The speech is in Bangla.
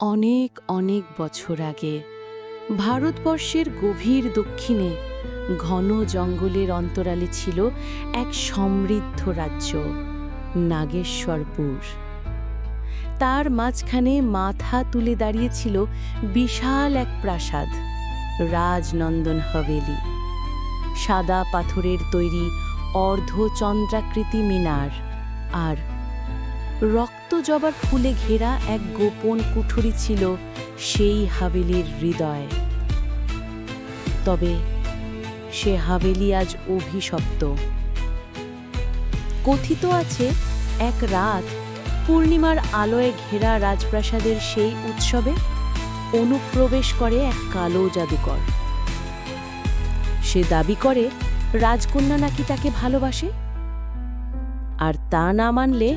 অনেক অনেক বছর আগে ভারতবর্ষের গভীর দক্ষিণে ঘন জঙ্গলের অন্তরালে ছিল এক সমৃদ্ধ রাজ্য, নাগেশ্বরপুর। তার মাঝখানে মাথা তুলে দাঁড়িয়েছিল বিশাল এক প্রাসাদ, রাজনন্দন হাভেলি। সাদা পাথরের তৈরি অর্ধচন্দ্রাকৃতি মিনার আর রক্ত জবার ফুলে ঘেরা এক গোপন কুঠুরি ছিল সেই হাভেলির হৃদয়। তবে সে হাভেলি আজ অভিশপ্ত। কথিত আছে, এক রাত পূর্ণিমার আলোয় ঘেরা রাজপ্রাসাদের সেই উৎসবে অনুপ্রবেশ করে এক কালো জাদুকর। সে দাবি করে, রাজকন্যা নাকি তাকে ভালোবাসে? আর তা না মানলে